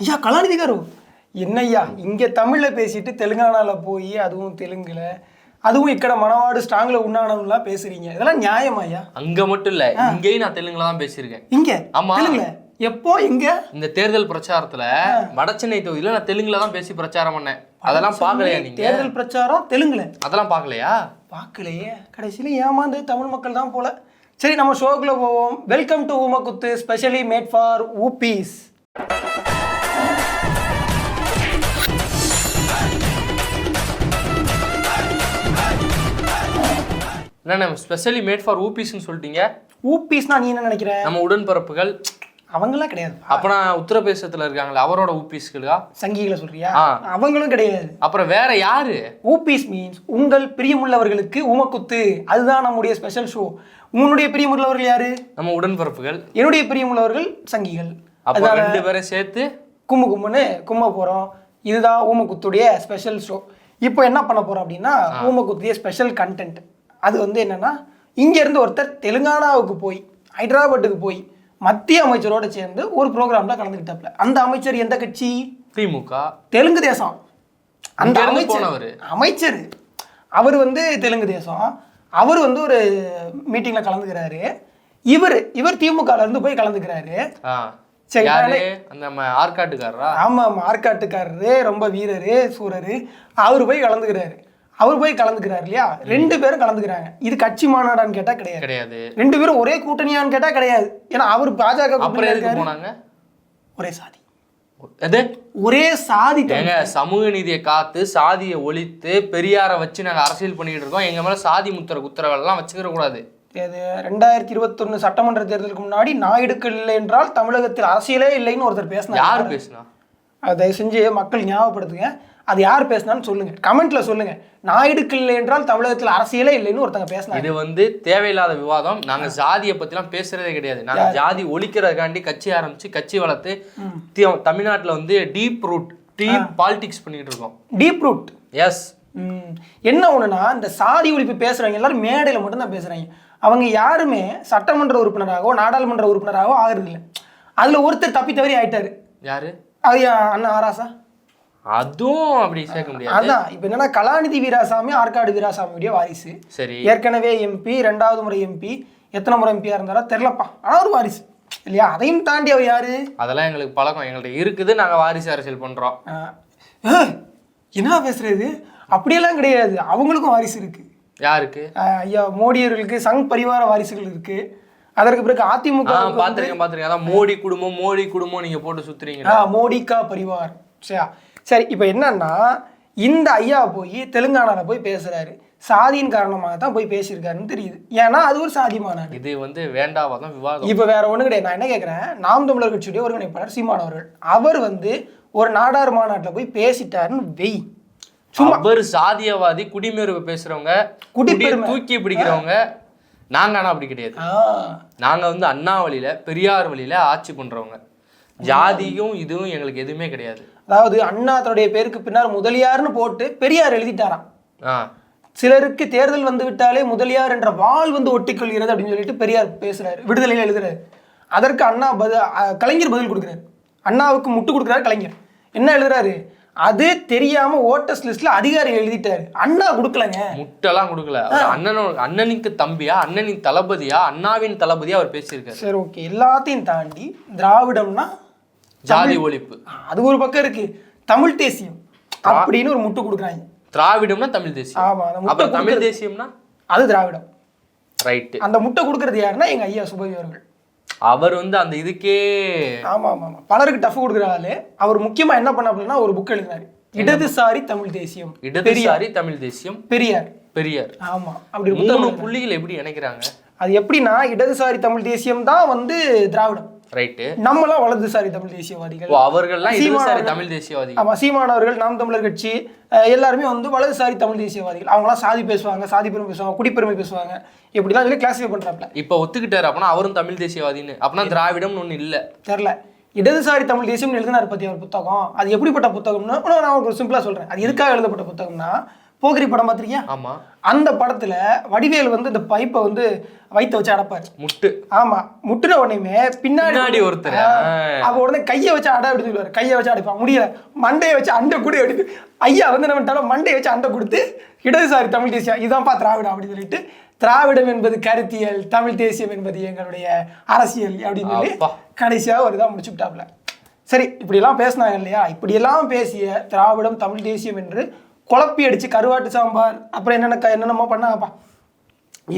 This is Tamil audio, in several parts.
ஐயா கலாநிதி காரு. என்னய்யா இங்கே தமிழில் பேசிட்டு தெலுங்கானாவில் போய் அதுவும் தெலுங்கில் அதுவும் இக்கட மணவாடு ஸ்ட்ராங்ல உண்ணானவங்களாம் பேசுறீங்க. இதெல்லாம் நியாயமா ஐயா? அங்க மட்டும் இல்ல இங்கேயும் நான் தெலுங்குல தான் பேசியிருக்கேன். இங்க? ஆமா. எப்போ எங்க இந்த தேர்தல் பிரச்சாரத்துல வடச்சென்னை தொகுதியில நான் தெலுங்குல தான் பேசி பிரச்சாரம் பண்ணேன். அதெல்லாம் பாக்கலையா நீங்க? தேர்தல் பிரச்சாரம் தெலுங்குல. அதெல்லாம் பாக்கலையா பாக்கலையே கடைசியில ஏமாந்து தமிழ் மக்கள் தான் போல. சரி நம்ம ஷோக்குள்ள போவோம். வெல்கம் டு ஊமக்குத்து ஸ்பெஷலி மேட் ஃபார் ஊபீஸ் என்ன ஸ்பெஷலி மேட் ஃபார் ஊபிஸ்ன்னு சொல்லிட்டீங்க. ஊபீஸ்னா நீ என்ன நினைக்கிற? நம்ம உடன்பிறப்புகள் அவங்களாம் கிடையாது. அப்ப நான் உத்தரப்பிரதேசத்துல இருக்காங்களே அவரோட ஊபிஸ்களா சங்கிகளை சொல்றியா. அவங்களும் கிடையாது. அப்புறம் வேற யாரு? ஊபீஸ் மீன்ஸ் உங்கள் பிரியமுள்ளவர்களுக்கு உமக்குத்து. அதுதான் நம்முடைய ஸ்பெஷல் ஷோ உன்னுடைய பிரியமுள்ளவர்கள் யாரு? நம்ம உடன்பிறப்புகள் என்னுடைய பிரியமுள்ளவர்கள் சங்கிகள். அப்ப ரெண்டு பேரும் சேர்த்து? கும்மு கும்முன்னு கும்ம போகிறோம் இதுதான் ஊமக்குத்துடைய ஸ்பெஷல் ஷோ இப்போ என்ன பண்ண போகிறோம் அப்படின்னா ஊமக்குத்துடைய ஸ்பெஷல் கண்டென்ட் அது வந்து என்னன்னா இங்கேருந்து ஒருத்தர் தெலுங்கானாவுக்கு போய் ஹைதராபாத்துக்கு போய் மத்திய அமைச்சரோட சேர்ந்து ஒரு ப்ரோக்ராமில் கலந்துக்கிட்டாப்ல. அந்த அமைச்சர் எந்த கட்சி? திமுக. தெலுங்கு தேசம். அந்த அமைச்சர். அமைச்சர். அவர் வந்து தெலுங்கு தேசம். அவர் வந்து ஒரு மீட்டிங்கில் கலந்துக்கிறாரு. இவர் இவர் திமுகல இருந்து போய் கலந்துக்கிறாரு. ஆ. சரி, யாரு? அந்த ஆமா மார்க்காட்டுக்காரரு ரொம்ப வீரரு சூரரு. அவர் போய் கலந்துக்கிறாரு. அவர் போய் கலந்துக்கிறாரு இல்லையா? ரெண்டு பேரும் கலந்துக்கிறாங்க. இது கட்சி மாநாடான்னு கேட்டா கிடையாது. கிடையாது. ரெண்டு பேரும் ஒரே கூட்டணியான்னு கேட்டா கிடையாது. ஏன்னா அவர் பாஜக. போனாங்க? ஒரே சாதி. எது? ஒரே சாதி. ஏங்க சமூக நீதியை காத்து சாதியை ஒழித்து பெரியாரை வச்சு நாங்க அரசியல் பண்ணிட்டு இருக்கோம். எங்க மேல சாதி முத்திர குத்திரவெல்லாம் வச்சுக்கிற கூடாது. இது ரெண்டாயிரத்தி இருபத்தொன்னு சட்டமன்ற தேர்தலுக்கு முன்னாடி நாயுடுக்கள் இல்லை என்றால் தமிழகத்தில் அரசியலே இல்லைன்னு ஒருத்தர் பேசினார். யாரு பேசுனா? அதை தயவு செஞ்சு மக்கள் ஞாபகப்படுத்துங்க. அது யார் பேசினான்னு சொல்லுங்க. கமெண்ட்ல சொல்லுங்க. நாயுடுக்கள் இல்லை என்றால் தமிழகத்தில் அரசியலே இல்லைன்னு ஒருத்தங்க பேசினாங்க. இது வந்து தேவையில்லாத விவாதம். நாங்க ஜாதியை பத்திலாம் பேசுறதே கிடையாது. நாங்க ஜாதி ஒழிக்கிறதுக்காண்டி கட்சி ஆரம்பிச்சு கட்சி வளர்த்து தமிழ்நாட்டுல வந்து டீப் ரூட் டீப் பாலிடிக்ஸ் பண்ணிட்டு இருக்கோம். Deep roots. என்ன ஒண்ணுனா இந்த சாதி ஒழிப்பு பேசுறவங்க எல்லாரும் மேடையில் மட்டும்தான் பேசுறாங்க. அவங்க யாருமே சட்டமன்ற உறுப்பினராகவோ நாடாளுமன்ற உறுப்பினராகவோ ஆகிறது இல்லை அதுல ஒருத்தர் தப்பி தவறி ஆயிட்டாரு. யாரு? அது அண்ணா ஆராசா அதுவும் அப்படி சேர்க்க முடியாது. அதான் இப்போ என்னன்னா கலாநிதி வீராசாமி ஆற்காடு வீராசாமியுடைய வாரிசு. சரி. ஏற்கனவே எம்பி ரெண்டாவது முறை எம்பி எத்தனை முறை எம்பியா இருந்தாரோ தெரிலப்பா ஆனா ஒரு வாரிசு. இல்லையா? அதையும் தாண்டி அவர் யாரு? அதெல்லாம் எங்களுக்கு பழக்கம். எங்கள்ட்ட இருக்குது. நாங்க வாரிசு அரசியல் பண்றோம். என்ன பேசுறது? அப்படியெல்லாம் கிடையாது. அவங்களுக்கும் வாரிசு இருக்கு. யாருக்கு? ஐயா மோடி அவர்களுக்கு சங் பரிவார வாரிசுகள் இருக்கு. அதற்கு பிறகு அதிமுக பாத்திருக்கேன் பாத்திருக்கேன். அதான் மோடி குடும்பம் மோடி குடும்பம் நீங்க போட்டு சுத்துறீங்க மோடிக்கா பரிவார் சரியா? சரி இப்போ என்னன்னா இந்த ஐயா போய் தெலுங்கானால போய் பேசுறாரு. சாதியின் காரணமாக தான் போய் பேசியிருக்காருன்னு தெரியுது. ஏன்னா அது ஒரு சாதி மாநாடு இது வந்து வேண்டாவதான் விவாதம். இப்போ வேற ஒண்ணு கிடையாது. நான் என்ன கேட்குறேன் நாம் தமிழர் கட்சியுடைய ஒருங்கிணைப்பாளர் சீமான் அவர்கள். அவர் வந்து ஒரு நாடார் மாநாட்டில் போய் பேசிட்டாருன்னு வெய் அவர் சாதியவாதி குடிமேறு பேசுறவங்க குடிப்பெருமை. தூக்கி பிடிக்கிறவங்க. நாங்க ஆனா அப்படி கிடையாது. நாங்க வந்து அண்ணா வழியில பெரியார் வழியில ஆட்சி பண்றவங்க. ஜாதியும் இதுவும் எங்களுக்கு எதுவுமே கிடையாது. அதாவது அண்ணா தன்னுடைய பேருக்கு பின்னால் முதலியார்னு போட்டு பெரியார் எழுதிட்டாராம். சிலருக்கு தேர்தல் வந்து விட்டாலே முதலியார் என்ற வாள் வந்து ஒட்டிக்கொள்கிறது அப்படின்னு சொல்லிட்டு பெரியார் பேசுறாரு விடுதலையில் எழுதுறாரு. அதற்கு அண்ணா பதில் கலைஞர் பதில் கொடுக்குறாரு. அண்ணாவுக்கு முட்டு கொடுக்குறாரு கலைஞர். என்ன எழுதுறாரு? அது தெரியாம ஓட்டர்ஸ் லிஸ்ட்ல அதிகாரி எழுதிட்டாரு. அண்ணா கொடுக்கலங்க. முட்டெல்லாம் கொடுக்கல. அண்ணனோட அண்ணனுக்கு தம்பியா அண்ணனின் தளபதியா அண்ணாவின் தளபதியா அவர் பேசியிருக்காரு. சரி ஓகே. எல்லாத்தையும் தாண்டி திராவிடம்னா ஜாதி ஒழிப்பு. அது ஒரு பக்கம் இருக்கு. தமிழ் தேசியம் அப்படின்னு ஒரு முட்டு கொடுக்குறாங்க. திராவிடம்னா தமிழ் தேசியம். ஆமா அப்புறம் தமிழ் தேசியம்னா? அது திராவிடம். ரைட்டு அந்த முட்டை கொடுக்கறது யாருன்னா எங்க ஐயா சுபவி அவர்கள். அவர் வந்து அந்த இதுக்கே ஆமா ஆமா ஆமா. பலருக்கு டஃப் கொடுக்குற ஆளு. அவர் முக்கியமா என்ன பண்ண அப்படின்னா ஒரு புக் எழுதினாரு இடதுசாரி தமிழ் தேசியம். இடதுசாரி தமிழ் தேசியம். பெரியார். பெரியார். ஆமா அப்படி மூணு புள்ளிகள் எப்படி இணைக்கிறாங்க? அது எப்படின்னா இடதுசாரி தமிழ் தேசியம் தான் வந்து திராவிடம். ரைட்டு நம்மளாம் வலதுசாரி தமிழ் தேசியவாதிகள். அவர்கள்லாம் இடதுசாரி. தமிழ் தேசியவாதி ஆமா சீமானவர்கள் நாம் தமிழர் கட்சி எல்லாருமே வந்து வலதுசாரி தமிழ் தேசியவாதிகள். அவங்களாம் சாதி பேசுவாங்க சாதி பெருமை பேசுவாங்க குடிப்பெருமை பேசுவாங்க. இப்படிலாம் சொல்லி கிளாஸிஃபை பண்றாப்ல. இப்ப ஒத்துக்கிட்டாரு அப்பனா அவரும் தமிழ் தேசியவாதின்னு. அப்பனா திராவிடம்னு ஒண்ணு இல்ல. தெரில. இடதுசாரி தமிழ் தேசியம்னு எழுதினார் பத்தி அவர் புத்தகம். அது எப்படிப்பட்ட புத்தகம்னா நான் ஒரு சிம்பிளா சொல்றேன். அது எதுக்காக எழுதப்பட்ட புத்தகம்னா போகிரி படம் பார்த்திருக்கியா ஆமா. அந்த படத்துல வடிவேல் வந்து இந்த பைப்பை வந்து வயித்தை வச்சு அடைப்பாரு. முட்டு. ஆமா. முட்டுன உடனேமே பின்னாடி ஒருத்தர். அப்ப உடனே கையை வச்சு அடை அப்படின்னு சொல்லுவாரு. கையை வச்சு அடைப்பான் முடியல. மண்டையை வச்சு அண்டை கூட எடுத்து ஐயா வந்து பண்ணிட்டாலும் மண்டையை வச்சு அண்டை கொடுத்து இடதுசாரி தமிழ் தேசியம் இதான்ப்பா திராவிடம் அப்படின்னு சொல்லிட்டு திராவிடம் என்பது கருத்தியல் தமிழ் தேசியம் என்பது எங்களுடைய அரசியல் அப்படின்னு சொல்லி அப்பா. கடைசியா ஒரு இதாக முடிச்சுட்டாப்ல சரி இப்படியெல்லாம் பேசினாங்க இல்லையா? இப்படியெல்லாம் பேசிய திராவிடம் தமிழ் தேசியம் என்று குழப்பி அடிச்சு கருவாட்டு சாம்பார் அப்புறம் என்னென்ன என்னென்னமோ பண்ணாங்கப்பா.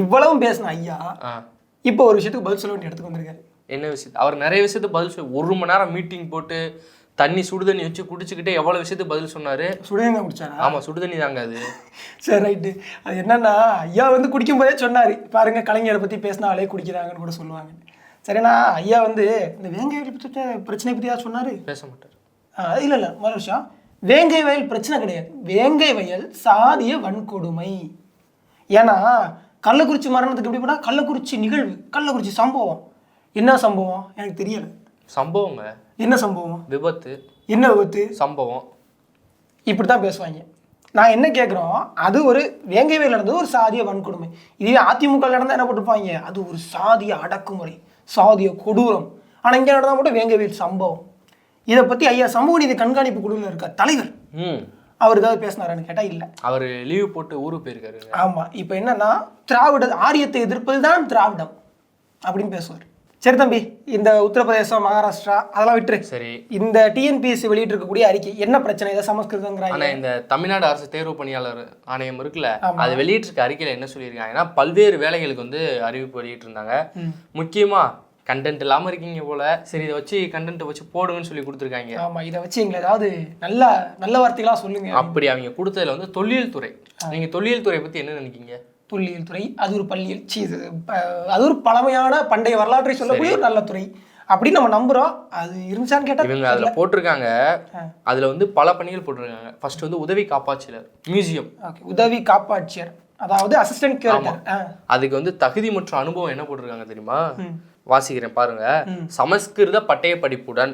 இவ்வளவும் பேசின ஐயா ஆ. இப்போ ஒரு விஷயத்துக்கு பதில் சொல்ல வேண்டிய இடத்துக்கு வந்திருக்காரு. என்ன விஷயம் அவர் நிறைய விஷயத்துக்கு பதில் சொல்லி ஒரு மணி நேரம் மீட்டிங் போட்டு தண்ணி சுடு தண்ணி வச்சு குடிச்சுக்கிட்டே எவ்வளவு விஷயத்துக்கு பதில் சொன்னாரு? சுடுதண்ணி குடிச்சாரா? ஆமா சுடு தண்ணி தாங்க அது. சரி ரைட்டு. அது என்னன்னா ஐயா வந்து குடிக்கும் போதே சொன்னாரு பாருங்க கலைஞரை பத்தி பேசினாலே குடிக்கிறாங்கன்னு கூட சொல்லுவாங்க. சரிண்ணா ஐயா வந்து இந்த வேங்கை வயல் பத்தி பிரச்சனை பத்தி ஏதாவது சொன்னாரு? பேச மாட்டார். ஆ, இல்ல இல்ல மறு விஷயம் வேங்கை வயல் பிரச்சனை கிடையாது. வேங்கை வயல் சாதிய வன்கொடுமை. ஏன்னா கள்ளக்குறிச்சி மரணத்துக்கு எப்படி போனா கள்ளக்குறிச்சி நிகழ்வு கள்ளக்குறிச்சி சம்பவம். என்ன சம்பவம்? எனக்கு தெரியல. சம்பவங்க? என்ன சம்பவம்? விபத்து. என்ன விபத்து? சம்பவம். இப்படி தான் பேசுவாங்க. நான் என்ன கேட்குறோம் அது ஒரு வேங்கை வயல் நடந்தது ஒரு சாதிய வன்கொடுமை. இதுவே அதிமுக நடந்தால் என்ன போட்டிருப்பாங்க? அது ஒரு சாதிய அடக்குமுறை சாதிய கொடூரம். ஆனால் இங்கே நடந்தால் மட்டும் வேங்கை வயல் சம்பவம். இதை பற்றி ஐயா சமூக நீதி கண்காணிப்பு குழுவில் இருக்க தலைவர் ம். அவர் ஏதாவது பேசினாரான்னு கேட்டால் இல்லை. அவர் லீவ் போட்டு ஊருக்கு போயிருக்காருங்க ஆமாம் இப்போ என்னன்னா திராவிட ஆரியத்தை எதிர்ப்பது தான் திராவிடம் அப்படின்னு பேசுவார். சரி தம்பி இந்த உத்தரப்பிரதேசம் மகாராஷ்டிரா அதெல்லாம் விட்டுரு. சரி. இந்த டிஎன்பிஎஸ்சி வெளியிட்டு இருக்கக்கூடிய அறிக்கை என்ன பிரச்சனை? இதை சமஸ்கிருதங்கிறாங்க இந்த தமிழ்நாடு அரசு தேர்வு பணியாளர் ஆணையம் இருக்குல்ல அது வெளியிட்டிருக்க அறிக்கையில என்ன சொல்லியிருக்காங்கன்னா பல்வேறு வேலைகளுக்கு வந்து அறிவிப்பு வெளியிட்டு இருந்தாங்க முக்கியமா கண்டென்ட் இல்லாம இருக்கீங்க போல. சரி இதை வச்சு கண்டென்ட் வச்சு போடுங்கன்னு சொல்லி கொடுத்துருக்காங்க. ஆமா இதை வச்சு எங்களை ஏதாவது நல்ல நல்ல வார்த்தைகளா சொல்லுங்க. அப்படி அவங்க கொடுத்ததுல வந்து தொல்லியல் துறை. நீங்க தொல்லியல் துறை பத்தி என்ன நினைக்கீங்க தொல்லியல் துறை அது ஒரு பள்ளியல் சீ, அது ஒரு பழமையான பண்டைய வரலாற்றை சொல்லக்கூடிய ஒரு நல்ல துறை. அப்படின்னு நம்ம நம்புறோம். அது இருந்துச்சான்னு கேட்டா இவங்க அதுல போட்டிருக்காங்க. அதுல வந்து பல பணிகள் போட்டிருக்காங்க. ஃபர்ஸ்ட் வந்து உதவி காப்பாட்சியர் மியூசியம். ஓகே உதவி காப்பாட்சியர் அதாவது அசிஸ்டன்ட் கியூரேட்டர் அதுக்கு வந்து தகுதி மற்றும் அனுபவம் என்ன போட்டிருக்காங்க தெரியுமா? வாசிக்கிறேன் பாருங்க. சமஸ்கிருத பட்டய படிப்புடன்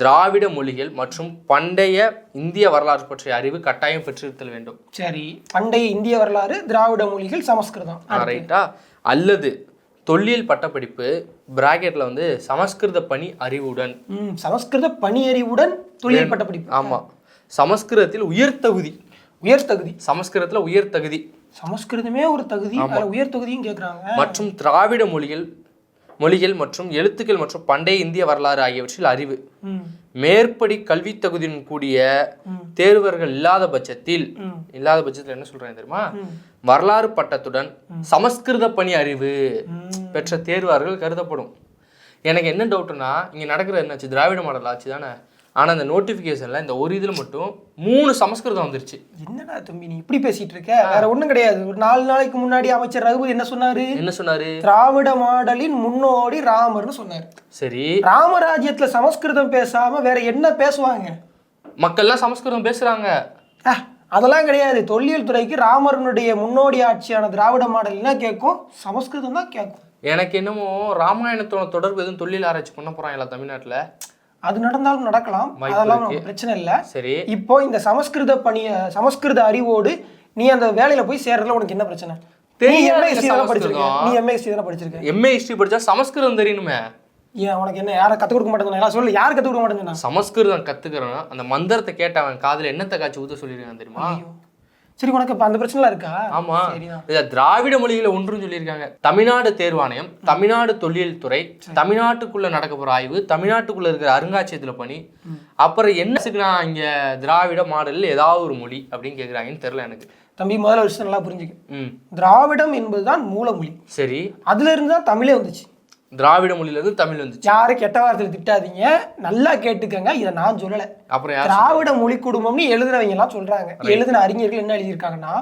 திராவிட மொழிகள் மற்றும் பண்டைய இந்திய வரலாறு பற்றிய அறிவு கட்டாயம் பெற்றிருத்தல் வேண்டும். சரி. பண்டைய இந்திய வரலாறு திராவிட மொழிகள் சமஸ்கிருதம். ரைட்டா அல்லது தொல்லியல் பட்டப்படிப்பு பிராக்கெட்ல வந்து சமஸ்கிருத பணி அறிவுடன். சமஸ்கிருத பணியறிவுடன் தொழில் பட்ட படிப்பு ஆமா. சமஸ்கிருதத்தில் உயர் தகுதி உயர் தகுதி சமஸ்கிருதத்துல உயர் தகுதி சமஸ்கிருதமே ஒரு தகுதி உயர் தகுதியும் கேக்குறாங்க. மற்றும் திராவிட மொழிகள் மொழிகள் மற்றும் எழுத்துக்கள் மற்றும் பண்டைய இந்திய வரலாறு ஆகியவற்றில் அறிவு. மேற்படி கல்வி தகுதியுடன் கூடிய தேர்வர்கள் இல்லாத பட்சத்தில் இல்லாத பட்சத்தில் என்ன சொல்றேன் தெரியுமா? வரலாறு பட்டத்துடன் சமஸ்கிருத பணி அறிவு பெற்ற தேர்வார்கள் கருதப்படும். எனக்கு என்ன டவுட்னா இங்க நடக்கிற என்னாச்சு திராவிட மாடல் ஆச்சு தானே? ஆனா அந்த நோட்டிபிகேஷன்ல இந்த ஒரு இதுல மட்டும் மூணு சமஸ்கிருதம் வந்துருச்சு. என்னடா தம்பி நீ இப்படி பேசிட்டு இருக்க? வேற ஒண்ணும் கிடையாது. ஒரு நாலு நாளைக்கு முன்னாடி அமைச்சர் ரகுபதி என்ன சொன்னாரு? என்ன சொன்னாரு? திராவிட மாடலின் முன்னோடி ராமர்னு சொன்னாரு. சரி. ராமராஜ்யத்துல சமஸ்கிருதம் பேசாம வேற என்ன பேசுவாங்க? மக்கள்லாம் சமஸ்கிருதம் பேசுறாங்க. அதெல்லாம் கிடையாது. தொல்லியல் துறைக்கு ராமரனுடைய முன்னோடி ஆட்சியான திராவிட மாடல் என்ன கேட்கும் சமஸ்கிருதம் தான் கேட்கும் எனக்கு என்னமோ ராமாயணத்தோட தொடர்பு எதுவும் தொழில் ஆராய்ச்சி பண்ண போறாங்களா தமிழ்நாட்டுல? அது நடந்தாலும் நடக்கலாம். அதெல்லாம் பிரச்சனை இல்லை. சரி. இப்போ இந்த சமஸ்கிருத பணிய சமஸ்கிருத அறிவோடு நீ அந்த வேலையில போய் சேர்றதுல உனக்கு என்ன பிரச்சனை? தெரியாது எம்ஏஎஸ்சி தானே படிச்சிருக்க? சமஸ்கிருதம். நீ எம்ஏ ஹிஸ்டரி படிச்சா சமஸ்கிருதம் தெரியணுமே ஏன் உனக்கு என்ன யாரை கற்றுக் கொடுக்க மாட்டேங்க எல்லாம் சொல்லு யார் கற்றுக் கொடுக்க மாட்டேங்க சமஸ்கிருதம் கத்துக்கிறோம் அந்த மந்திரத்தை கேட்டவன் காதுல என்னத்தை காய்ச்சி ஊத்த சொல்லிருக்கான் தெரியுமா? சரி உனக்கு இப்போ அந்த பிரச்சனைலாம் இருக்கா? ஆமா. இத திராவிட மொழிகளை ஒன்றும் சொல்லியிருக்காங்க. தமிழ்நாடு தேர்வாணையம் தமிழ்நாடு தொல்லியல் துறை தமிழ்நாட்டுக்குள்ள நடக்க போற ஆய்வு தமிழ்நாட்டுக்குள்ள இருக்கிற அருங்காட்சியகத்துல பணி அப்புறம் என்ன இங்க திராவிட மாடல்ல ஏதாவது ஒரு மொழி அப்படின்னு கேக்குறாங்கன்னு தெரியல எனக்கு. தம்பி முதல்ல விஷயம் நல்லா புரிஞ்சுக்க. ம். திராவிடம் என்பதுதான் மூலமொழி. சரி. அதுல இருந்து தான் தமிழே வந்துச்சு. திராவிட மொழியில இருந்து தமிழ் வந்துச்சு. யாரும் கெட்ட வார்த்தையில் திட்டாதீங்க. நல்லா கேட்டுக்கங்க. இதை நான் சொல்லலை. அப்புறம் திராவிட மொழி குடும்பம்னு எழுதுனவங்க எல்லாம் சொல்றாங்க. எழுதின அறிஞர்கள் என்ன எழுதியிருக்காங்கன்னா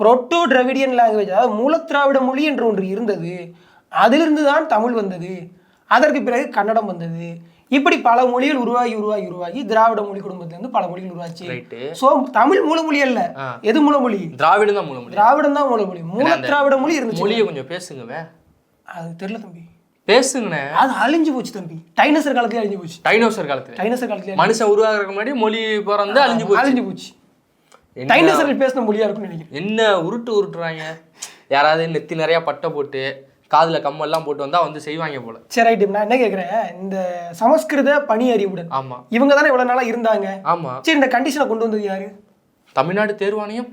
புரோட்டோ டிராவிடியன் லாங்குவேஜ் அதாவது மூலத்திராவிட மொழி என்று ஒன்று இருந்தது. அதிலிருந்து தான் தமிழ் வந்தது. அதற்கு பிறகு கன்னடம் வந்தது. இப்படி பல மொழிகள் உருவாகி உருவாகி உருவாகி திராவிட மொழி குடும்பத்திலிருந்து பல மொழிகள் உருவாச்சு. சோ தமிழ் மூலமொழி அல்ல. எது மூலமொழி? திராவிடம் தான் மூல மொழி திராவிடம் தான் மூலமொழி மூல திராவிட மொழி இருந்துச்சு. மொழியை கொஞ்சம் பேசுங்கவே. அது தெரியல தம்பி. பேசுங்கண்ணே. அது அழிஞ்சு போச்சு தம்பி. டைனோசர் காலத்துல அழிஞ்சு போச்சு. டைனோசர் காலத்துல. டைனோசர் காலத்துல மனுஷன் உருவாகிறதுக்கு முன்னாடி மொழி பிறந்து அழிஞ்சு போச்சு. அழிஞ்சு போச்சு. டைனோசர்கள் பேசின மொழியா இருக்கும்னு நினைக்கிறேன். என்ன உருட்டு உருட்டுறாங்க? யாராவது நெத்தி நிறைய பட்டை போட்டு காதுல கம்மெல்லாம் போட்டு வந்தா வந்து செய்வாங்க போல. சரி ரைட்டு நான் என்ன கேட்குறேன் இந்த சமஸ்கிருத பணி அறிவுடன் ஆமா. இவங்க தானே இவ்வளவு நாளா இருந்தாங்க. ஆமா. சரி இந்த கண்டிஷனை கொண்டு வந்தது யாரு? தமிழ்நாடு தேர்வாணையம்?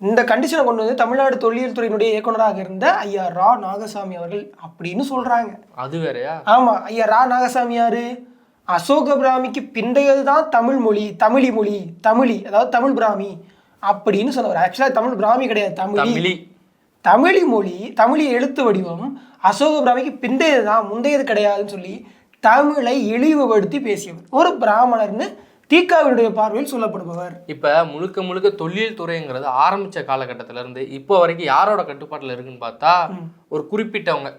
இந்த கண்டிஷனை கொண்டு வந்து தமிழ்நாடு தொல்லியல் துறையினுடைய இயக்குனராக இருந்த ஐயா ரா. நாகசாமி அவர்கள் அப்படின்னு சொல்றாங்க. அது வேறயா? ஆமா ஐயா ரா. நாகசாமி யாரு? அசோக பிராமிக்கு பிந்தையதுதான் தமிழ் மொழி தமிழி மொழி தமிழி அதாவது தமிழ் பிராமி அப்படின்னு சொன்னவர். ஆக்சுவலாக தமிழ் பிராமி கிடையாது தமிழி. தமிழி. தமிழி மொழி தமிழி எழுத்து வடிவம் அசோக பிராமிக்கு பிந்தையது தான் முந்தையது கிடையாதுன்னு சொல்லி தமிழை இழிவுபடுத்தி பேசியவர். ஒரு பிராமணர்னு தீக்காவினுடைய பார்வையில் சொல்லப்படுபவர். இப்ப முழுக்க முழுக்க தொல்லியல் துறைங்கிறது ஆரம்பிச்ச காலகட்டத்துல இருந்து இப்போ வரைக்கும் யாரோட கட்டுப்பாட்டுல இருக்குன்னு பார்த்தா ஒரு குறிப்பிட்டவங்க.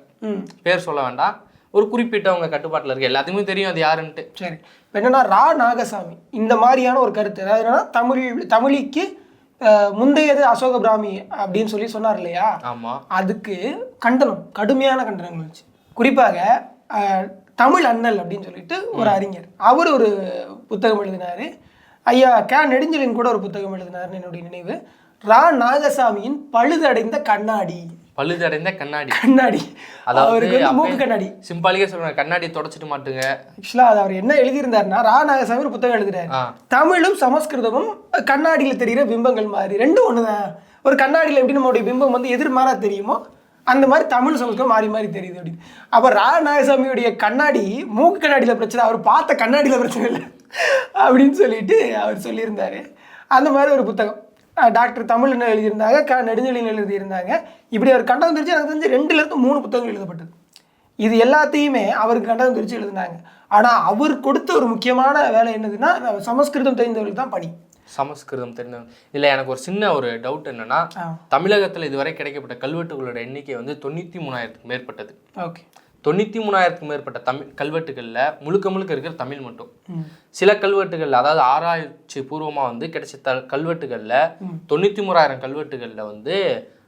பேர் சொல்ல வேண்டாம். ஒரு குறிப்பிட்டவங்க கட்டுப்பாட்டுல இருக்கு. எல்லாத்துக்குமே தெரியும் அது யாருன்ட்டு. சரி. இப்போ என்னன்னா ரா நாகசாமி. இந்த மாதிரியான ஒரு கருத்து. அதாவது என்னன்னா தமிழ் தமிழிக்கு முந்தையது அசோக பிராமி அப்படின்னு சொல்லி சொன்னார் இல்லையா? ஆமா. அதுக்கு கண்டனம் கடுமையான கண்டனங்கள் குறிப்பாக தமிழ் அண்ணல் அப்படின்னு சொல்லிட்டு ஒரு அறிஞர். அவர் ஒரு புத்தகம் எழுதினாரு. ஐயா கே நெடுஞ்சலின் கூட ஒரு புத்தகம் எழுதினாருன்னு என்னுடைய நினைவு. ரா. நாகசாமியின் பழுதடைந்த கண்ணாடி. பழுதடைந்த கண்ணாடி. கண்ணாடி. அதாவது அவருக்கு மூக்கு கண்ணாடி. சிம்பாலிக்கா சொல்றேன் கண்ணாடி தொடச்சிட்டு மாட்டுங்க. ஆக்சுவலாக அது அவர் என்ன எழுதியிருந்தாருன்னா ரா. நாகசாமி ஒரு புத்தகம் எழுதுறாரு. தமிழும் சமஸ்கிருதமும் கண்ணாடியில் தெரிகிற பிம்பங்கள் மாதிரி. ரெண்டும் ஒன்று தான் ஒரு கண்ணாடியில் எப்படி நம்மளுடைய பிம்பம் வந்து எதிர்மாறா தெரியுமோ அந்த மாதிரி தமிழ் சமஸ்கிருதம் மாறி மாறி தெரியுது அப்படின்னு. அப்போ ரா கண்ணாடி மூக்கு கண்ணாடியில் பிரச்சனை அவர் பார்த்த கண்ணாடியில் பிரச்சனை இல்லை. அப்படின்னு சொல்லிட்டு அவர் சொல்லியிருந்தார். அந்த மாதிரி ஒரு புத்தகம். டாக்டர் தமிழ்னு எழுதியிருந்தாங்க க நெடுஞ்செழியன் எழுதியிருந்தாங்க. இப்படி அவர் கண்டனம் தெரிஞ்சு எனக்கு தெரிஞ்சு ரெண்டுலேருந்து மூணு புத்தகங்கள் எழுதப்பட்டது. இது எல்லாத்தையுமே அவருக்கு கண்டனம் தெரிஞ்சு எழுதினாங்க. ஆனால் அவர் கொடுத்த ஒரு முக்கியமான வேலை என்னதுன்னா சமஸ்கிருதம் தெரிந்தவர்களுக்கு தான் பணி. சமஸ்கிருதம் தெரிஞ்சவங்க இல்ல எனக்கு ஒரு சின்ன ஒரு டவுட் என்னன்னா தமிழகத்துல இதுவரை கிடைக்கப்பட்ட கல்வெட்டுகளோட எண்ணிக்கை வந்து தொண்ணூத்தி மூணாயிரத்துக்கு மேற்பட்டது. ஓகே. தொண்ணூத்தி மூணாயிரத்துக்கு மேற்பட்ட தமிழ் கல்வெட்டுகள்ல முழுக்க முழுக்க இருக்கிற தமிழ் மட்டும். சில கல்வெட்டுகள்ல அதாவது ஆராய்ச்சி பூர்வமா வந்து கிடைச்ச த கல்வெட்டுகள்ல தொண்ணூத்தி மூணாயிரம் கல்வெட்டுகள்ல வந்து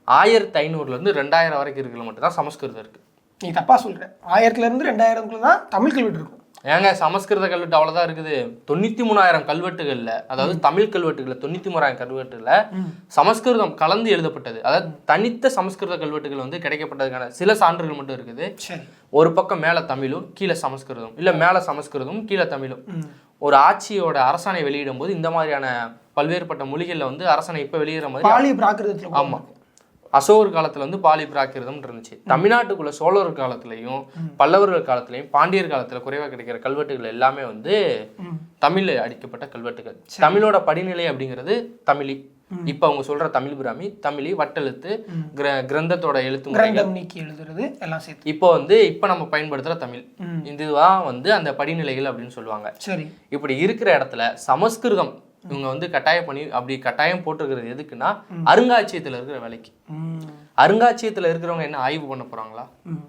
ஆயிரத்தி ஐநூறுல இருந்து ரெண்டாயிரம் வரைக்கும் இருக்கிற மட்டும் தான் சமஸ்கிருதம் இருக்கு. நீ தப்பா சொல்ற. ஆயிரத்துலேருந்து ரெண்டாயிரம்குள்ள தான் தமிழ் கல்வெட்டு இருக்கும். ஏங்க சமஸ்கிருத கல்வெட்டு அவ்வளவுதான் இருக்குது. தொண்ணூத்தி மூணாயிரம் கல்வெட்டுகள்ல அதாவது தமிழ் கல்வெட்டுகள்ல தொண்ணூத்தி மூணாயிரம் கல்வெட்டுல சமஸ்கிருதம் கலந்து எழுதப்பட்டது. அதாவது தனித்த சமஸ்கிருத கல்வெட்டுகள் வந்து கிடைக்கப்பட்டதுக்கான சில சான்றுகள் மட்டும் இருக்குது. ஒரு பக்கம் மேல தமிழும் கீழே சமஸ்கிருதம். இல்ல மேல சமஸ்கிருதம் கீழே தமிழும். ஒரு ஆட்சியோட அரசாணை வெளியிடும் போது இந்த மாதிரியான பல்வேறுபட்ட மொழிகள்ல வந்து அரசாணை இப்ப வெளியிடுற மாதிரி பாலி பிராகிருதத்தில் ஆமா. அசோகர் காலத்துல வந்து பாலி பிராகிருதம் இருந்துச்சு. தமிழ்நாட்டுக்குள்ள சோழர் காலத்துலயும் பல்லவர்கள் காலத்துலயும் பாண்டியர் காலத்துல குறைவா கிடைக்கிற கல்வெட்டுகள் எல்லாமே வந்து தமிழ்ல அடிக்கப்பட்ட கல்வெட்டுகள். தமிழோட படிநிலை அப்படிங்கிறது தமிழி. இப்ப அவங்க சொல்ற தமிழ் பிராமி தமிழி வட்டெழுத்து கிர கிரந்தத்தோட எழுத்து கிரந்தம் நீக்கி எழுதுறது எல்லாம் சேர்த்து. இப்போ வந்து இப்போ நம்ம பயன்படுத்துற தமிழ். இதுதான் வந்து அந்த படிநிலைகள் அப்படின்னு சொல்லுவாங்க. சரி. இப்படி இருக்கிற இடத்துல சமஸ்கிருதம் இவங்க வந்து கட்டாயம் பண்ணி அப்படி கட்டாயம் போட்டிருக்கிறது எதுக்குன்னா அருங்காட்சியகத்துல இருக்கிற வேலைக்கு. ம். அருங்காட்சியகத்துல இருக்கிறவங்க என்ன ஆய்வு பண்ண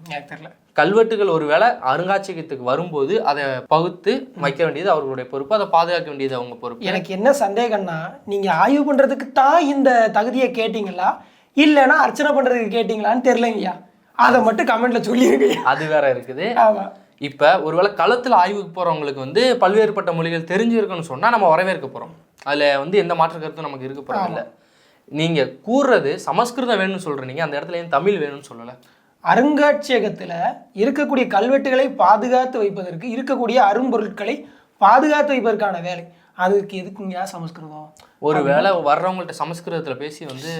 எனக்கு தெரியல. கல்வெட்டுகள் ஒருவேளை அருங்காட்சியகத்துக்கு வரும்போது அதை பகுத்து வைக்க வேண்டியது அவர்களுடைய பொறுப்பு அதை பாதுகாக்க வேண்டியது அவங்க பொறுப்பு. எனக்கு என்ன சந்தேகம்னா நீங்க ஆய்வு பண்றதுக்கு தான் இந்த தகுதியை கேட்டீங்களா? இல்லைன்னா அர்ச்சனை பண்றதுக்கு கேட்டீங்களான்னு தெரியலங்கய்யா. அதை மட்டும் கமெண்ட்ல சொல்லிருங்கய்யா. அது வேற இருக்குது. ஆமா. இப்ப ஒருவேளை களத்துல ஆய்வுக்கு போறவங்களுக்கு வந்து பல்வேறுபட்ட மொழிகள் தெரிஞ்சிருக்குன்னு சொன்னா நம்ம வரவேற்க போறோம். அதுல வந்து எந்த மாற்று கருத்தும் நமக்கு இருக்க போறது இல்ல. நீங்க கூறுறது சமஸ்கிருதம் வேணும்னு சொல்றீங்க. அந்த இடத்துல ஏன் தமிழ் வேணும்னு சொல்லல? அருங்காட்சியகத்துல இருக்கக்கூடிய கல்வெட்டுகளை பாதுகாத்து வைப்பதற்கு இருக்கக்கூடிய அரும்பொருட்களை பாதுகாத்து வைப்பதற்கான வேலை. அதுக்கு எதுக்குங்க சமஸ்கிருதம்? ஒருவேளை வர்றவங்கள்ட்ட சமஸ்கிருதத்துல பேசி வந்து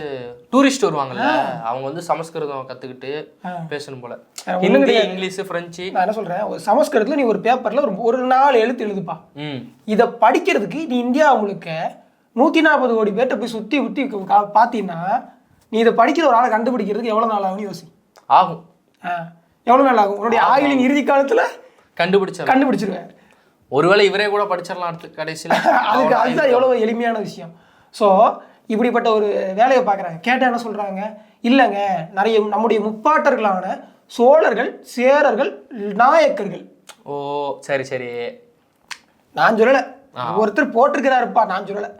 டூரிஸ்ட் வருவாங்கல்ல அவங்க வந்து சமஸ்கிருதம் கத்துக்கிட்டு ஆ. பேசணும் போல. ஹிந்தி இங்கிலீஷ் பிரெஞ்சு நான் என்ன சொல்றேன்? ஒரு சமஸ்கிருதத்துல நீ ஒரு பேப்பர்ல ஒரு ஒரு நாலு எழுத்து எழுதுப்பா. இதை படிக்கிறதுக்கு நீ இந்தியா முழுக்க நூற்றி நாற்பது கோடி பேர்ட்ட போய் சுற்றி சுற்றி பார்த்தீங்கன்னா நீ இதை படிக்கிற ஒரு ஆளை கண்டுபிடிக்கிறதுக்கு எவ்வளோ நாள் ஆகும்னு யோசி. ஆகும். எவ்வளோ நாள் ஆகும்? உன்னுடைய ஆயுளின் இறுதி காலத்தில் கண்டுபிடிச்ச கண்டுபிடிச்சிருவேன். ஒருவேளை இவரே கூட படிச்சிடலாம் அடுத்து கடைசியில. அதுக்கு அதுதான் எவ்வளோ எளிமையான விஷயம். ஸோ இப்படிப்பட்ட ஒரு வேலையை பார்க்குறாங்க. கேட்டால் என்ன சொல்கிறாங்க இல்லைங்க நிறைய நம்முடைய முப்பாட்டர்களான சோழர்கள் சேரர்கள் நாயக்கர்கள். ஓ சரி சரி. நான் சொல்லலை. ஒருத்தர் போட்டிருக்கிறாருப்பா நான் சொல்லலை.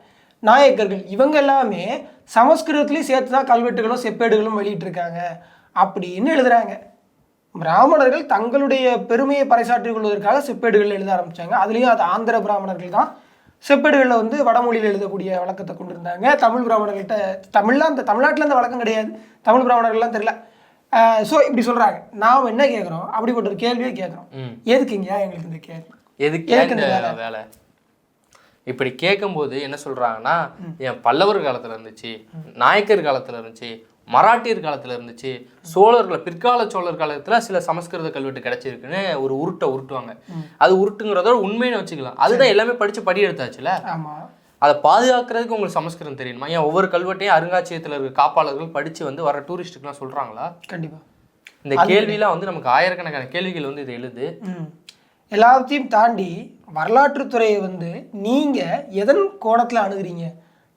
நாயக்கர்கள் இவங்க எல்லாமே சமஸ்கிருதத்துலேயும் சேர்த்து தான் கல்வெட்டுகளும் செப்பேடுகளும் வெளியிட்டிருக்காங்க அப்படின்னு எழுதுறாங்க. பிராமணர்கள் தங்களுடைய பெருமையை பறைசாற்றிக் கொள்வதற்காக செப்பேடுகள் எழுத ஆரம்பிச்சாங்க. அதுலேயும் அது ஆந்திர பிராமணர்கள் தான். செப்பேடுகளில் வந்து வடமொழியில் எழுதக்கூடிய வழக்கத்தை கொண்டு இருந்தாங்க தமிழ் பிராமணர்கள்ட்ட தமிழ்லாம் அந்த தமிழ்நாட்டில் அந்த வழக்கம் கிடையாது. தமிழ் பிராமணர்கள்லாம் தெரியல. ஸோ இப்படி சொல்கிறாங்க நாம் என்ன கேட்குறோம் அப்படிப்பட்ட ஒரு கேள்வியே கேட்குறோம் ம். எதுக்குங்கயா எங்களுக்கு இந்த கேள்வி? எதுக்கு எதுக்கு வேலை? இப்படி கேட்கும்போது என்ன சொல்றாங்கன்னா என் பல்லவர் காலத்துல இருந்துச்சு நாயக்கர் காலத்துல இருந்துச்சு மராட்டியர் காலத்துல இருந்துச்சு சோழர்கள் பிற்கால சோழர் காலத்துல சில சமஸ்கிருத கல்வெட்டு கிடைச்சிருக்குன்னு ஒரு உருட்டை உருட்டுவாங்க. அது உருட்டுங்கிறதோட உண்மைன்னு வச்சுக்கலாம். அதுதான் எல்லாமே படிச்சு படி எடுத்தாச்சுல? ஆமாம் அதை பாதுகாக்கிறதுக்கு உங்களுக்கு சமஸ்கிருதம் தெரியணுமா ஏன் ஒவ்வொரு கல்வெட்டையும் அருங்காட்சியகத்துல இருக்க காப்பாளர்கள் படிச்சு வந்து வர டூரிஸ்ட்டுக்குலாம் சொல்றாங்களா? கண்டிப்பாக இந்த கேள்விலாம் வந்து நமக்கு ஆயிரக்கணக்கான கேள்விகள் வந்து இது எழுது. எல்லாத்தையும் தாண்டி வரலாற்றுத்துறையை வந்து நீங்கள் எதன் கோணத்தில் அணுகுறீங்க?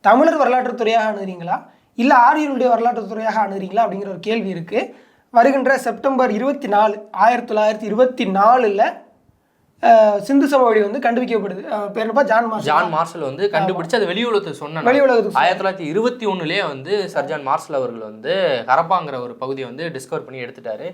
தமிழர் வரலாற்றுத்துறையாக அணுகுறீங்களா? இல்லை ஆரியனுடைய வரலாற்று துறையாக அணுகிறீங்களா அப்படிங்கிற ஒரு கேள்வி இருக்குது வருகின்ற செப்டம்பர் இருபத்தி நாலு ஆயிரத்தி தொள்ளாயிரத்தி இருபத்தி நாலில் சிந்து சமவெளி வந்து கண்டுபிடிக்கப்படுது. பேர் என்னப்பா? John Marshall. ஜான் மார்ஷல் வந்து கண்டுபிடிச்சு அது வெளி உலகத்துக்கு சொன்ன வெளி உலகத்துக்கு ஆயிரத்தி தொள்ளாயிரத்தி இருபத்தி ஒண்ணுலயே வந்து சர்ஜான் மார்ஷல் அவர்கள் வந்து ஹரப்பாங்கிற ஒரு பகுதியை வந்து டிஸ்கவர் பண்ணி எடுத்துட்டாரு.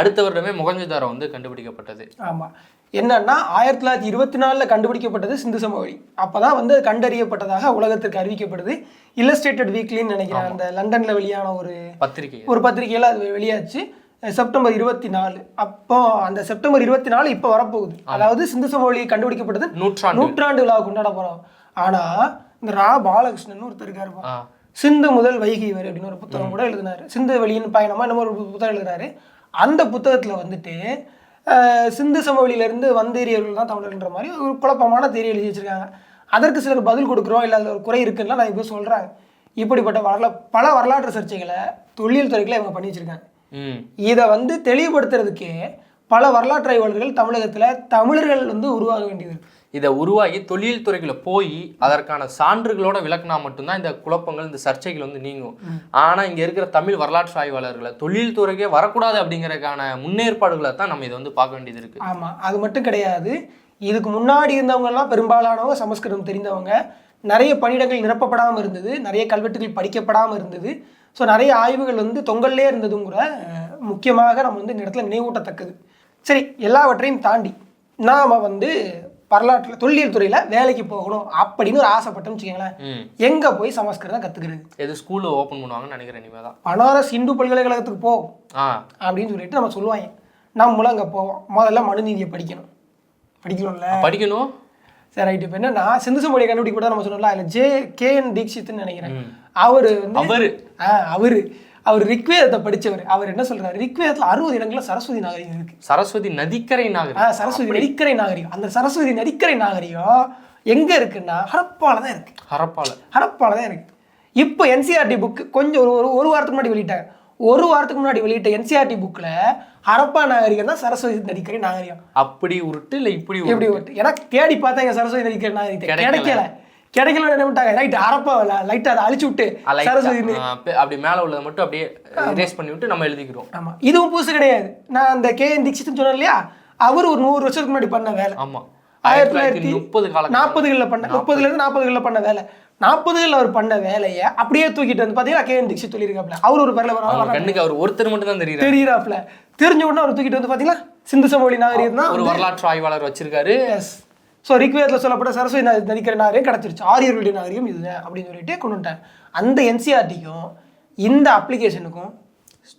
அடுத்த வருடமே முகஞ்சதாரம் வந்து கண்டுபிடிக்கப்பட்டது. ஆமாம் என்னன்னா ஆயிரத்தி தொள்ளாயிரத்தி இருபத்தி நாலில் கண்டுபிடிக்கப்பட்டது சிந்து சமவெளி அப்போ தான் வந்து கண்டறியப்பட்டதாக உலகத்திற்கு அறிவிக்கப்படுது. இல்லஸ்ட்ரேட்டட் வீக்லின்னு நினைக்கிறேன். அந்த லண்டனில் வெளியான ஒரு பத்திரிகை. ஒரு பத்திரிகையில் அது வெளியாச்சு. செப்டம்பர் இருபத்தி நாலு அப்போ அந்த செப்டம்பர் இருபத்தி நாலு இப்போ வரப்போகுது. அதாவது சிந்து சமவெளி கண்டுபிடிக்கப்பட்டது நூற்றாண்டு. நூற்றாண்டு விழா கொண்டாட போகிறோம் ஆனால் இந்த ரா பாலகிருஷ்ணன் ஒருத்தர் இருக்காருப்பா ஆ. சிந்து முதல் வைகை வரை அப்படின்னு ஒரு புத்தகம் கூட எழுதினாரு. சிந்து வெளியின் பயணமா என்னமோ ஒரு புத்தகம் எழுதினாரு அந்த புத்தகத்தில் வந்துட்டு சிந்து சமவெளியிலேருந்து வந்தேரியர்கள் தான் தமிழர்ன்ற மாதிரி ஒரு குழப்பமான தேரி எழுதி வச்சிருக்காங்க. அதற்கு சிலர் பதில் கொடுக்குறோம் இல்லை அதில் ஒரு குறை இருக்குன்னா நான் இப்போ சொல்கிறாங்க இப்படிப்பட்ட வரலா பல வரலாற்று சர்ச்சைகளை தொழில் துறைகளை இவங்க பண்ணி வச்சிருக்காங்க. இதை வந்து தெளிவுபடுத்துறதுக்கே பல வரலாற்று ஆய்வாளர்கள் தமிழகத்தில் தமிழர்கள் வந்து உருவாக வேண்டியது. இதை உருவாகி தொழில் துறைக்குள்ள போய் அதற்கான சான்றுகளோட விளக்குனா மட்டும்தான் இந்த குழப்பங்கள் இந்த சர்ச்சைகள் வந்து நீங்கும். ஆனா இங்க இருக்கிற தமிழ் வரலாற்று ஆய்வாளர்களை தொழில் துறைக்கே வரக்கூடாது அப்படிங்கறதுக்கான முன்னேற்பாடுகளை தான் நம்ம இதை வந்து பார்க்க வேண்டியது இருக்கு. ஆமாம் அது மட்டும் கிடையாது. இதுக்கு முன்னாடி இருந்தவங்கெல்லாம் பெரும்பாலானவங்க சமஸ்கிருதம் தெரிந்தவங்க நிறைய பணியிடங்கள் நிரப்பப்படாமல் இருந்தது நிறைய கல்வெட்டுகள் படிக்கப்படாமல் இருந்தது. ஸோ நிறைய ஆய்வுகள் வந்து தொங்கல்லே இருந்ததும் கூட முக்கியமாக நம்ம வந்து இந்த இடத்துல நினைவூட்டத்தக்கது. சரி எல்லாவற்றையும் தாண்டி நாம் வந்து வரலாற்றில் தொல்லியல் துறையில் வேலைக்கு போகணும் அப்படின்னு ஒரு ஆசைப்பட்டோம்னு வச்சுக்கோங்களேன். எங்கே போய் சமஸ்கிருதம் கற்றுக்கிறது எது ஸ்கூல்ல ஓப்பன் பண்ணுவாங்கன்னு நினைக்கிறேன் இனிமே தான். பனாரஸ் இந்து பல்கலைக்கழகத்துக்கு போ. அப்படின்னு சொல்லிட்டு நம்ம சொல்லுவாங்க. நம்மளும் அங்கே போவோம். முதல்ல மனுநீதியை படிக்கணும். படிக்கணும்ல. படிக்கணும். சரி ரைட் இப்போ என்னன்னா சிந்து சமொழியை கண்டுபிடிக்க கூட நம்ம சொன்னோம்ல அதில் ஜே கே என் தீக்ஷித்னு நினைக்கிறேன். அவர் வந்து அவரு. ஆ அவர். அவர் ரிக்வேதத்தை படிச்சவர். அவர் என்ன சொல்றாரு? ரிக்வேதத்தில் அறுபது இடங்கள்ல சரஸ்வதி நாகரிகம் இருக்கு. சரஸ்வதி நதிக்கரை நாகரிகம். சரஸ்வதி நதிக்கரை நாகரிகம். அந்த சரஸ்வதி நதிக்கரை நாகரிகம் எங்க இருக்குன்னா ஹரப்பால தான் இருக்கு. ஹரப்பால. ஹரப்பால தான் இருக்கு. இப்போ என்சிஆர்டி புக் கொஞ்சம் ஒரு ஒரு ஒரு வாரத்துக்கு முன்னாடி வெளியிட்டாங்க. ஒரு வாரத்துக்கு முன்னாடி வெளியிட்ட என்சிஆர்டி புக்கில் ஹரப்பா நாகரிகம் தான் சரஸ்வதி நதிக்கரை நாகரிகம். அப்படி உருட்டு இல்ல இப்படி உருட்டு? எப்படி ஓட்டு எனக்கு தேடி பார்த்தா எங்க சரஸ்வதி நதிக்கரை நாகரிகத்தை. கிடைக்கல. கிடைக்கல. என்ன பண்ணிட்டாங்க? ரைட் ஹரப்பா லைட் அதை அழிச்சு விட்டு சரஸ்வதி அப்படி மேல உள்ளதை மட்டும் அப்படியே erase பண்ணி விட்டு நம்ம எழுதிக்கிறோம். ஆமா. இதுவும் புதுசு கிடையாது. நான் அந்த கே என் தீக்ஷித்னு சொன்னேன் இல்லையா? அவர் ஒரு நூறு வருஷத்துக்கு முன்னாடி பண்ண வேலை. ஆமா. ஆயிரத்தி தொள்ளாயிரத்தி முப்பது கால நாற்பதுகளில் பண்ண முப்பதுலேருந்து நாற்பதுகளில் பண்ண வேலை. நாற்பதுகளில் அவர் பண்ண வேலையை அப்படியே தூக்கிட்டு வந்து பார்த்தீங்கன்னா கே. என். தீக்ஷித் சொல்லியிருக்காப்ல அவர் ஒரு அவங்க கண்ணுக்கு அவர் ஒருத்தர் மட்டும் தான் தெரியுறாரு தெரியுறாப்ல தெரிஞ்ச உடனே அவர் தூக்கிட்டு வந்து பார்த்தீங்கன்னா சிந்து சமவெளி நாகரிகம் தான் ஒரு வரலாற்று ஆய்வாளர் வச்சிருக்காரு. எஸ் ஸோ ரிக்வேதத்தில் சொல்லப்பட்ட சரஸ்வதி நதி- நதிக்கிற நாகரிகம் கிடச்சிருச்சு. ஆரியர்களுடைய நாகரிகம் இதுதான் அப்படின்னு சொல்லிட்டு கொண்டு வந்துட்டாங்க அந்த என்சிஆர்டிக்கும் இந்த அப்ளிகேஷனுக்கும்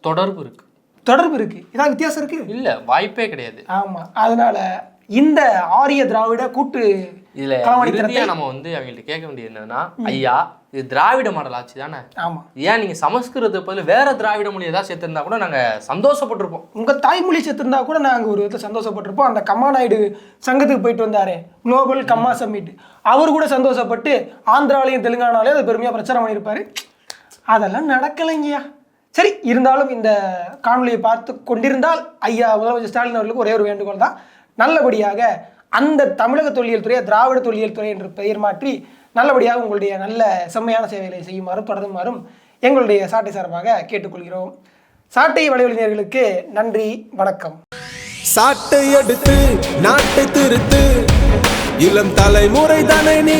தொடர்பு இருக்கு. தொடர்பு இருக்கு. ஏதாவது வித்தியாசம் இருக்கு? இல்ல வாய்ப்பே கிடையாது. ஆமா. அதனால இந்த ஆரிய திராவிட கூட்டு இதுல இறுதியா நம்ம வந்து அவங்கள்ட்ட கேட்க வேண்டியது என்னன்னா ஐயா இது திராவிட மாடல் ஆட்சி தானே? ஆமா. ஏன் நீங்க சமஸ்கிருதத்தை பதில் வேற திராவிட மொழி ஏதாவது சேர்த்திருந்தா கூட நாங்க சந்தோஷப்பட்டிருப்போம். உங்க தாய்மொழி செத்துருந்தா கூட நாங்க ஒரு விதத்தில் சந்தோஷப்பட்டிருப்போம். அந்த கம்மா நாயுடு சங்கத்துக்கு போயிட்டு வந்தாரு குளோபல் கம்மா சம்மிட். அவர் கூட சந்தோஷப்பட்டு ஆந்திராலையும் தெலுங்கானாலையும் அதை பெருமையா பிரச்சாரம் பண்ணியிருப்பாரு. அதெல்லாம் நடக்கலைங்கய்யா. சரி இருந்தாலும் இந்த காணொலியை பார்த்து கொண்டிருந்தால் ஐயா முதலமைச்சர் ஸ்டாலின் அவர்களுக்கு ஒரே ஒரு வேண்டுகோள் தான். நல்லபடியாக அந்த தமிழக தொல்லியல் துறையை திராவிட தொல்லியல் துறை என்று பெயர் மாற்றி நல்லபடியாக உங்களுடைய நல்ல செம்மையான சேவைகளை செய்யுமாறும் தொடருமாறும் எங்களுடைய சாட்டை சார்பாக கேட்டுக்கொள்கிறோம். சாட்டை வலைவழிஞர்களுக்கு நன்றி வணக்கம். சாட்டை எடுத்து நாட்டை திருத்து இளம் தலைமுறை தானே நீ